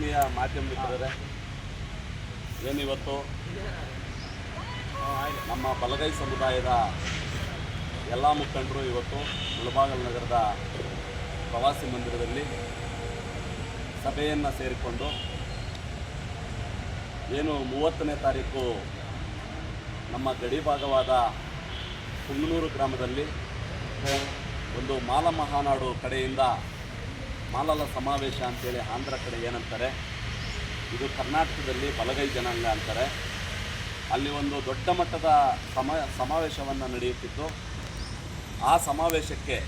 ಆತ್ಮೀಯ ಮಾಧ್ಯಮ ಮಿತ್ರರೇ ಏನಿವತ್ತು ನಮ್ಮ ಬಲಗೈ ಸಮುದಾಯದ ಎಲ್ಲ ಮುಖಂಡರು ಇವತ್ತು ಮುಳಬಾಗಲ್ ನಗರದ ಪ್ರವಾಸಿ ಮಂದಿರದಲ್ಲಿ ಸಭೆಯನ್ನು ಸೇರಿಕೊಂಡು ಏನು ಮೂವತ್ತನೇ ತಾರೀಕು ನಮ್ಮ ಗಡಿ ಭಾಗವಾದ ಕುಂಗನೂರು ಗ್ರಾಮದಲ್ಲಿ ಒಂದು ಮಾಲ ಮಹಾನಾಡು ಕಡೆಯಿಂದ ಮಾಲಲ ಸಮಾವೇಶ ಅಂತೇಳಿ ಆಂಧ್ರ ಕಡೆ ಏನಂತಾರೆ? ಇದು ಕರ್ನಾಟಕದಲ್ಲಿ ಬಲಗೈ ಜನಾಂಗ ಅಂತಾರೆ. ಅಲ್ಲಿ ಒಂದು ದೊಡ್ಡ ಮಟ್ಟದ ಸಮ, ಸಮಾವೇಶವನ್ನು ನಡೆಯುತ್ತಿತ್ತು. ಆ ಸಮಾವೇಶಕ್ಕೆ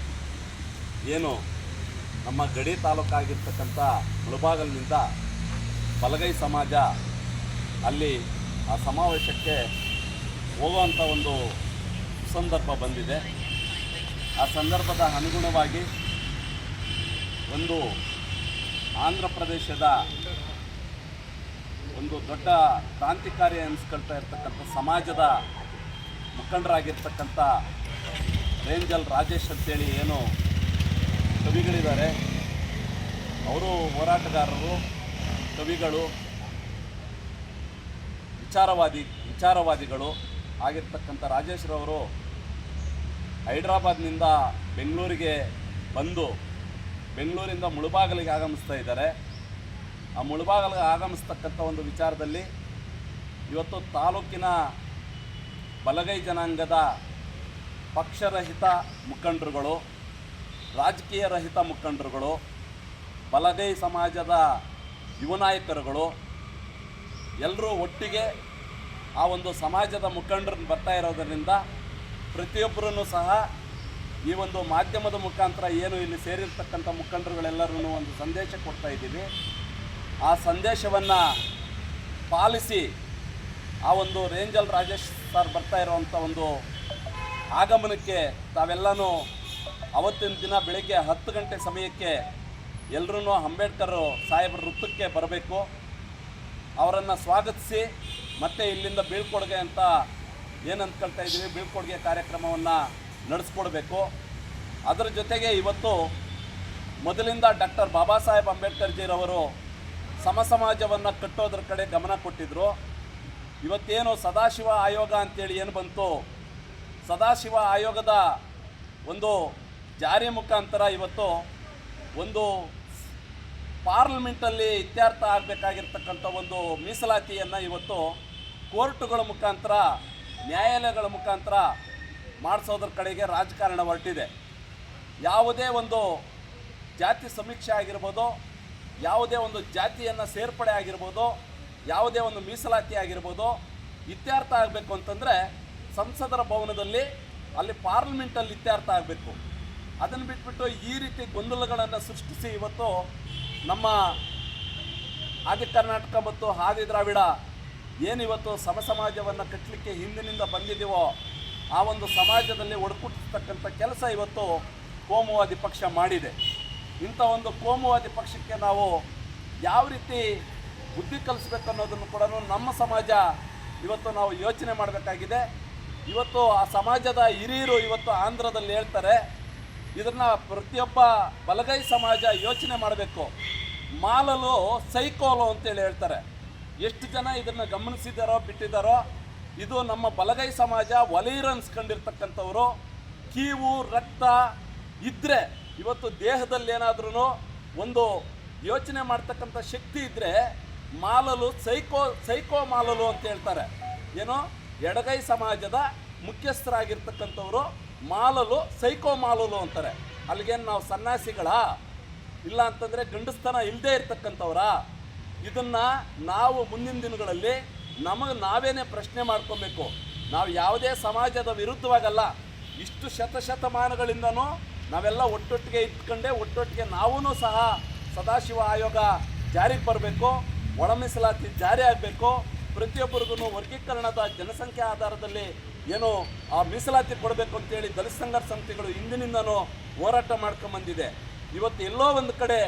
ಏನು ನಮ್ಮ ಗಡಿ ತಾಲೂಕಾಗಿರ್ತಕ್ಕಂಥ ಮುಳುಬಾಗಲಿನಿಂದ ಬಲಗೈ ಸಮಾಜ ಅಲ್ಲಿ ಆ ಸಮಾವೇಶಕ್ಕೆ ಹೋಗುವಂಥ ಒಂದು ಸಂದರ್ಭ ಬಂದಿದೆ. ಆ ಸಂದರ್ಭದ ಅನುಗುಣವಾಗಿ ಒಂದು ಆಂಧ್ರ ಪ್ರದೇಶದ ಒಂದು ದೊಡ್ಡ ಕ್ರಾಂತಿಕಾರಿ ಅನಿಸ್ಕೊಳ್ತಾ ಇರ್ತಕ್ಕಂಥ ಸಮಾಜದ ಮುಖಂಡರಾಗಿರ್ತಕ್ಕಂಥ ರೇಂಜಲ್ ರಾಜೇಶ್ ಅಂತೇಳಿ ಏನು ಕವಿಗಳಿದ್ದಾರೆ. ಅವರು ಹೋರಾಟಗಾರರು, ಕವಿಗಳು, ವಿಚಾರವಾದಿ, ವಿಚಾರವಾದಿಗಳು ಆಗಿರ್ತಕ್ಕಂಥ ರಾಜೇಶ್ರವರು ಹೈದ್ರಾಬಾದ್ನಿಂದ ಬೆಂಗಳೂರಿಗೆ ಬಂದು ಬೆಂಗಳೂರಿಂದ ಮುಳುಬಾಗಲಿಗೆ ಆಗಮಿಸ್ತಾ ಇದ್ದಾರೆ. ಆ ಮುಳುಬಾಗಿಲಿಗೆ ಆಗಮಿಸ್ತಕ್ಕಂಥ ಒಂದು ವಿಚಾರದಲ್ಲಿ ಇವತ್ತು ತಾಲೂಕಿನ ಬಲಗೈ ಜನಾಂಗದ ಪಕ್ಷರಹಿತ ಮುಖಂಡರುಗಳು, ರಾಜಕೀಯ ರಹಿತ ಮುಖಂಡರುಗಳು, ಬಲಗೈ ಸಮಾಜದ ಯುವ ನಾಯಕರುಗಳು, ಎಲ್ಲರೂ ಒಟ್ಟಿಗೆ ಆ ಒಂದು ಸಮಾಜದ ಮುಖಂಡರು ಬರ್ತಾ ಇರೋದರಿಂದ ಪ್ರತಿಯೊಬ್ಬರೂ ಸಹ ಈ ಒಂದು ಮಾಧ್ಯಮದ ಮುಖಾಂತರ ಏನು ಇಲ್ಲಿ ಸೇರಿರ್ತಕ್ಕಂಥ ಮುಖಂಡರುಗಳೆಲ್ಲರೂ ಒಂದು ಸಂದೇಶ ಕೊಡ್ತಾ ಇದ್ದೀವಿ. ಆ ಸಂದೇಶವನ್ನು ಪಾಲಿಸಿ ಆ ಒಂದು ರೇಂಜಲ್ ರಾಜೇಶ್ ಸರ್ ಬರ್ತಾ ಇರೋವಂಥ ಒಂದು ಆಗಮನಕ್ಕೆ ತಾವೆಲ್ಲನೂ ಅವತ್ತಿನ ದಿನ ಬೆಳಗ್ಗೆ ಹತ್ತು ಗಂಟೆ ಸಮಯಕ್ಕೆ ಎಲ್ಲರೂ ಅಂಬೇಡ್ಕರ್ ಸಾಹೇಬರ ವೃತ್ತಕ್ಕೆ ಬರಬೇಕು. ಅವರನ್ನು ಸ್ವಾಗತಿಸಿ ಮತ್ತೆ ಇಲ್ಲಿಂದ ಬೀಳ್ಕೊಡುಗೆ ಅಂತ ಏನು ಅಂದ್ಕೊಳ್ತಾ ಇದ್ದೀವಿ? ಬೀಳ್ಕೊಡುಗೆ ಕಾರ್ಯಕ್ರಮವನ್ನು ನಡೆಸ್ಕೊಡ್ಬೇಕು. ಅದರ ಜೊತೆಗೆ ಇವತ್ತು ಮೊದಲಿಂದ ಡಾಕ್ಟರ್ ಬಾಬಾ ಸಾಹೇಬ್ ಅಂಬೇಡ್ಕರ್ಜಿರವರು ಸಮ ಸಮಾಜವನ್ನು ಕಟ್ಟೋದ್ರ ಕಡೆ ಗಮನ ಕೊಟ್ಟಿದ್ದರು ಇವತ್ತೇನು ಸದಾಶಿವ ಆಯೋಗ ಅಂತೇಳಿ ಏನು ಬಂತು? ಸದಾಶಿವ ಆಯೋಗದ ಒಂದು ಜಾರಿ ಮುಖಾಂತರ ಇವತ್ತು ಒಂದು ಪಾರ್ಲಿಮೆಂಟಲ್ಲಿ ಇತ್ಯರ್ಥ ಆಗಬೇಕಾಗಿರ್ತಕ್ಕಂಥ ಒಂದು ಮೀಸಲಾತಿಯನ್ನು ಇವತ್ತು ಕೋರ್ಟುಗಳ ಮುಖಾಂತರ, ನ್ಯಾಯಾಲಯಗಳ ಮುಖಾಂತರ ಮಾಡಿಸೋದ್ರ ಕಡೆಗೆ ರಾಜಕಾರಣ ಹೊರಟಿದೆ. ಯಾವುದೇ ಒಂದು ಜಾತಿ ಸಮೀಕ್ಷೆ ಆಗಿರ್ಬೋದು, ಯಾವುದೇ ಒಂದು ಜಾತಿಯನ್ನು ಸೇರ್ಪಡೆ ಆಗಿರ್ಬೋದು, ಯಾವುದೇ ಒಂದು ಮೀಸಲಾತಿ ಆಗಿರ್ಬೋದು, ಇತ್ಯರ್ಥ ಆಗಬೇಕು ಅಂತಂದರೆ ಸಂಸದರ ಭವನದಲ್ಲಿ ಅಲ್ಲಿ ಪಾರ್ಲಿಮೆಂಟಲ್ಲಿ ಇತ್ಯರ್ಥ ಆಗಬೇಕು. ಅದನ್ನು ಬಿಟ್ಬಿಟ್ಟು ಈ ರೀತಿ ಗೊಂದಲಗಳನ್ನು ಸೃಷ್ಟಿಸಿ ಇವತ್ತು ನಮ್ಮ ಆದಿ ಕರ್ನಾಟಕ ಮತ್ತು ಆದಿ ದ್ರಾವಿಡ ಏನಿವತ್ತು ಸಮ ಸಮಾಜವನ್ನು ಕಟ್ಟಲಿಕ್ಕೆ ಹಿಂದಿನಿಂದ ಬಂದಿದ್ದೀವೋ ಆ ಒಂದು ಸಮಾಜದಲ್ಲಿ ಒಡಕುಟ್ಟಿರ್ತಕ್ಕಂಥ ಕೆಲಸ ಇವತ್ತು ಕೋಮುವಾದಿ ಪಕ್ಷ ಮಾಡಿದೆ. ಇಂಥ ಒಂದು ಕೋಮುವಾದಿ ಪಕ್ಷಕ್ಕೆ ನಾವು ಯಾವ ರೀತಿ ಬುದ್ಧಿ ಕಲಿಸ್ಬೇಕು ಅನ್ನೋದನ್ನು ಕೂಡ ನಮ್ಮ ಸಮಾಜ ಇವತ್ತು ನಾವು ಯೋಚನೆ ಮಾಡಬೇಕಾಗಿದೆ. ಇವತ್ತು ಆ ಸಮಾಜದ ಹಿರಿಯರು ಇವತ್ತು ಆಂಧ್ರದಲ್ಲಿ ಹೇಳ್ತಾರೆ, ಇದನ್ನು ಪ್ರತಿಯೊಬ್ಬ ಬಲಗೈ ಸಮಾಜ ಯೋಚನೆ ಮಾಡಬೇಕು. ಮಾಲಲು ಸೈಕೋಲು ಅಂತೇಳಿ ಹೇಳ್ತಾರೆ. ಎಷ್ಟು ಜನ ಇದನ್ನು ಗಮನಿಸಿದಾರೋ ಬಿಟ್ಟಿದ್ದಾರೋ ಇದು ನಮ್ಮ ಬಲಗೈ ಸಮಾಜ ಒಲೈರನ್ಸ್ಕೊಂಡಿರ್ತಕ್ಕಂಥವ್ರು ಕೀವು, ರಕ್ತ ಇದ್ದರೆ ಇವತ್ತು ದೇಹದಲ್ಲಿ ಏನಾದ್ರೂ ಒಂದು ಯೋಚನೆ ಮಾಡ್ತಕ್ಕಂಥ ಶಕ್ತಿ ಇದ್ದರೆ ಮಾಲಲು, ಸೈಕೋ ಸೈಕೋ ಮಾಲಲು ಅಂತ ಹೇಳ್ತಾರೆ. ಏನು? ಎಡಗೈ ಸಮಾಜದ ಮುಖ್ಯಸ್ಥರಾಗಿರ್ತಕ್ಕಂಥವರು ಮಾಲಲು, ಸೈಕೋ ಮಾಲಲು ಅಂತಾರೆ. ಅಲ್ಲಿಗೇನು ನಾವು ಸನ್ಯಾಸಿಗಳ ಇಲ್ಲ ಅಂತಂದರೆ ಗಂಡಸ್ತನ ಇಲ್ಲದೆ ಇರ್ತಕ್ಕಂಥವ್ರ? ಇದನ್ನು ನಾವು ಮುಂದಿನ ದಿನಗಳಲ್ಲಿ ನಮಗೆ ನಾವೇನೇ ಪ್ರಶ್ನೆ ಮಾಡ್ಕೊಬೇಕು, ನಾವು ಯಾವುದೇ ಸಮಾಜದ ವಿರುದ್ಧವಾಗಲ್ಲ, ಇಷ್ಟು ಶತಶತಮಾನಗಳಿಂದನೂ ನಾವೆಲ್ಲ ಒಟ್ಟೊಟ್ಟಿಗೆ ಇಟ್ಕೊಂಡೆ, ಒಟ್ಟೊಟ್ಟಿಗೆ ನಾವೂ ಸಹ ಸದಾಶಿವ ಆಯೋಗ ಜಾರಿಗೆ ಬರಬೇಕು, ಒಳ ಮೀಸಲಾತಿ ಜಾರಿ ಆಗಬೇಕು, ಪ್ರತಿಯೊಬ್ಬರಿಗೂ ವರ್ಗೀಕರಣದ ಜನಸಂಖ್ಯೆ ಆಧಾರದಲ್ಲಿ ಏನು ಆ ಮೀಸಲಾತಿ ಕೊಡಬೇಕು ಅಂತೇಳಿ ದಲಿತ ಸಂಘರ್ಷ ಸಮಿತಿಗಳು ಹಿಂದಿನಿಂದನೂ ಹೋರಾಟ ಮಾಡ್ಕೊಂಬಂದಿದೆ. ಇವತ್ತು ಎಲ್ಲೋ ಒಂದು ಕಡೆ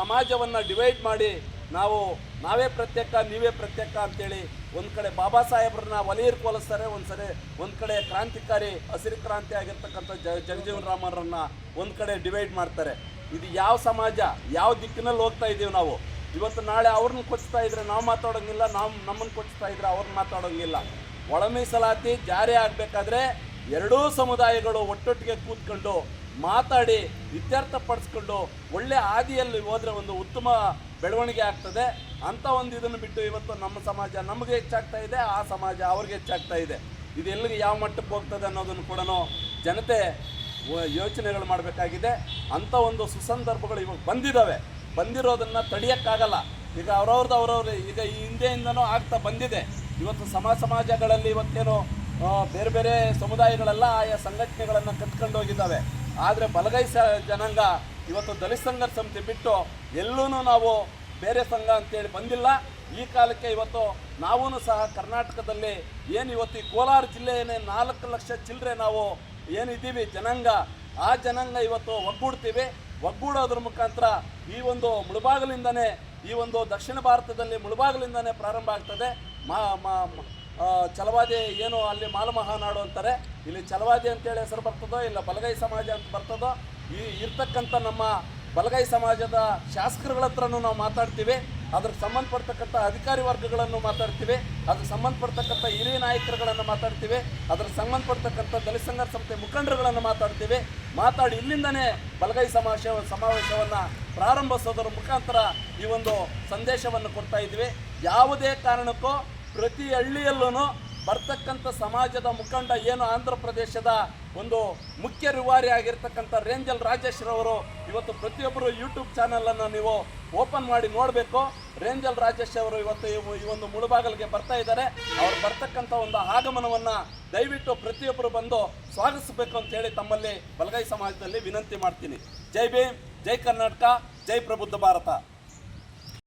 ಸಮಾಜವನ್ನು ಡಿವೈಡ್ ಮಾಡಿ ನಾವು ನಾವೇ ಪ್ರತ್ಯೇಕ, ನೀವೇ ಪ್ರತ್ಯೇಕ ಅಂತೇಳಿ ಒಂದು ಕಡೆ ಬಾಬಾ ಸಾಹೇಬ್ರನ್ನ ಒಲೆಯರ್ ಕೋಲಿಸ್ತಾರೆ ಒಂದು ಸರಿ ಒಂದು ಕಡೆ ಕ್ರಾಂತಿಕಾರಿ, ಹಸಿರು ಕ್ರಾಂತಿ ಆಗಿರ್ತಕ್ಕಂಥ ಜ, ಜಗಜೀವನ್ ರಾಮರನ್ನ ಒಂದು ಕಡೆ ಡಿವೈಡ್ ಮಾಡ್ತಾರೆ. ಇದು ಯಾವ ಸಮಾಜ, ಯಾವ ದಿಕ್ಕಿನಲ್ಲಿ ಹೋಗ್ತಾ ಇದ್ದೀವಿ ನಾವು? ಇವತ್ತು ನಾಳೆ ಅವ್ರನ್ನ ಕೊಚ್ತಾ ಇದ್ರೆ ನಾವು ಮಾತಾಡೋಂಗಿಲ್ಲ, ನಾವು ನಮ್ಮನ್ನು ಕೊಚ್ತಾ ಇದ್ರೆ ಅವ್ರನ್ನ ಮಾತಾಡೋಂಗಿಲ್ಲ. ಒಳ ಮೀಸಲಾತಿ ಜಾರಿ ಆಗಬೇಕಾದ್ರೆ ಎರಡೂ ಸಮುದಾಯಗಳು ಒಟ್ಟೊಟ್ಟಿಗೆ ಕೂತ್ಕೊಂಡು ಮಾತಾಡಿ ಇತ್ಯರ್ಥಪಡಿಸ್ಕೊಂಡು ಒಳ್ಳೆ ಹಾದಿಯಲ್ಲಿ ಹೋದರೆ ಒಂದು ಉತ್ತಮ ಬೆಳವಣಿಗೆ ಆಗ್ತದೆ ಅಂತ ಒಂದು ಇದನ್ನು ಬಿಟ್ಟು ಇವತ್ತು ನಮ್ಮ ಸಮಾಜ ನಮಗೆ ಹೆಚ್ಚಾಗ್ತಾ ಇದೆ, ಆ ಸಮಾಜ ಅವ್ರಿಗೆ ಹೆಚ್ಚಾಗ್ತಾ ಇದೆ. ಇದು ಎಲ್ಲಿಗೆ ಯಾವ ಮಟ್ಟಕ್ಕೆ ಹೋಗ್ತದೆ ಅನ್ನೋದನ್ನು ಕೂಡ ಜನತೆ ಯೋಚನೆಗಳು ಮಾಡಬೇಕಾಗಿದೆ. ಅಂಥ ಒಂದು ಸುಸಂದರ್ಭಗಳು ಇವಾಗ ಬಂದಿದ್ದಾವೆ ಬಂದಿರೋದನ್ನು ತಡೆಯೋಕ್ಕಾಗಲ್ಲ. ಈಗ ಅವ್ರವ್ರದ್ದು ಅವ್ರವ್ರ ಈಗ ಈ ಹಿಂದೆಯಿಂದನೂ ಆಗ್ತಾ ಬಂದಿದೆ. ಇವತ್ತು ಸಮಾಜ ಸಮಾಜಗಳಲ್ಲಿ ಇವತ್ತೇನು ಬೇರೆ ಬೇರೆ ಸಮುದಾಯಗಳೆಲ್ಲ ಆಯಾ ಸಂಘಟನೆಗಳನ್ನು ಕಟ್ಕೊಂಡು ಹೋಗಿದ್ದಾವೆ. ಆದರೆ ಬಲಗೈ ಸ, ಜನಾಂಗ ಇವತ್ತು ದಲಿತ ಸಂಘರ್ಷ ಸಮಿತಿ ಬಿಟ್ಟು ಎಲ್ಲೂ ನಾವು ಬೇರೆ ಸಂಘ ಅಂತೇಳಿ ಬಂದಿಲ್ಲ. ಈ ಕಾಲಕ್ಕೆ ಇವತ್ತು ನಾವೂ ಸಹ ಕರ್ನಾಟಕದಲ್ಲಿ ಏನು ಇವತ್ತು ಈ ಕೋಲಾರ ಜಿಲ್ಲೆಯೇ ನಾಲ್ಕು ಲಕ್ಷ ಚಿಲ್ಲರೆ ನಾವು ಏನಿದ್ದೀವಿ ಜನಾಂಗ ಆ ಜನಾಂಗ ಇವತ್ತು ಒಗ್ಗೂಡ್ತೀವಿ. ಒಗ್ಗೂಡೋದ್ರ ಮುಖಾಂತರ ಈ ಒಂದು ಮುಳುಬಾಗಿಲಿಂದನೇ ಈ ಒಂದು ದಕ್ಷಿಣ ಭಾರತದಲ್ಲಿ ಮುಳುಬಾಗಿಲಿಂದನೇ ಪ್ರಾರಂಭ ಆಗ್ತದೆ. ಮಾ ಆ, ಏನು ಅಲ್ಲಿ ಮಾಲಮಹಾನಾಡು ಅಂತಾರೆ. ಇಲ್ಲಿ ಚಲವಾದಿ ಅಂತೇಳಿ ಹೆಸರು ಬರ್ತದೋ ಇಲ್ಲ ಬಲಗೈ ಸಮಾಜ ಅಂತ ಬರ್ತದೋ ಈ ಇರ್ತಕ್ಕಂಥ ನಮ್ಮ ಬಲಗೈ ಸಮಾಜದ ಶಾಸಕರುಗಳ ಹತ್ರನೂ ನಾವು ಮಾತಾಡ್ತೀವಿ. ಅದಕ್ಕೆ ಸಂಬಂಧಪಡ್ತಕ್ಕಂಥ ಅಧಿಕಾರಿ ವರ್ಗಗಳನ್ನು ಮಾತಾಡ್ತೀವಿ. ಅದಕ್ಕೆ ಸಂಬಂಧಪಡ್ತಕ್ಕಂಥ ಹಿರಿಯ ನಾಯಕರುಗಳನ್ನು ಮಾತಾಡ್ತೀವಿ. ಅದಕ್ಕೆ ಸಂಬಂಧಪಡ್ತಕ್ಕಂಥ ದಲಿತ ಸಂಘ ಸಂಸ್ಥೆ ಮುಖಂಡರುಗಳನ್ನು ಮಾತಾಡ್ತೀವಿ. ಮಾತಾಡಿ ಇಲ್ಲಿಂದನೇ ಬಲಗೈ ಸಮಾವೇಶ ಸಮಾವೇಶವನ್ನು ಪ್ರಾರಂಭಿಸೋದರ ಮುಖಾಂತರ ಈ ಒಂದು ಸಂದೇಶವನ್ನು ಕೊಡ್ತಾ ಇದ್ದೀವಿ. ಯಾವುದೇ ಕಾರಣಕ್ಕೂ ಪ್ರತಿ ಹಳ್ಳಿಯಲ್ಲೂ ಬರ್ತಕ್ಕಂಥ ಸಮಾಜದ ಮುಖಂಡ ಏನು ಆಂಧ್ರ ಪ್ರದೇಶದ ಒಂದು ಮುಖ್ಯ ರೂವಾರಿ ಆಗಿರ್ತಕ್ಕಂಥ ರೇಂಜಲ್ ರಾಜೇಶ್ ರವರು, ಇವತ್ತು ಪ್ರತಿಯೊಬ್ಬರು ಯೂಟ್ಯೂಬ್ ಚಾನಲನ್ನು ನೀವು ಓಪನ್ ಮಾಡಿ ನೋಡಬೇಕು. ರೇಂಜಲ್ ರಾಜೇಶ್ ಅವರು ಇವತ್ತು ಇವು- ಈ ಒಂದು ಮುಳುಬಾಗಲಿಗೆ ಬರ್ತಾ ಇದ್ದಾರೆ. ಅವ್ರು ಬರ್ತಕ್ಕಂಥ ಒಂದು ಆಗಮನವನ್ನು ದಯವಿಟ್ಟು ಪ್ರತಿಯೊಬ್ಬರು ಬಂದು ಸ್ವಾಗತಿಸಬೇಕು ಅಂತೇಳಿ ತಮ್ಮಲ್ಲಿ ಬಲಗೈ ಸಮಾಜದಲ್ಲಿ ವಿನಂತಿ ಮಾಡ್ತೀನಿ. ಜೈ ಭೀಮ್, ಜೈ ಕರ್ನಾಟಕ, ಜೈ ಪ್ರಬುದ್ಧ ಭಾರತ.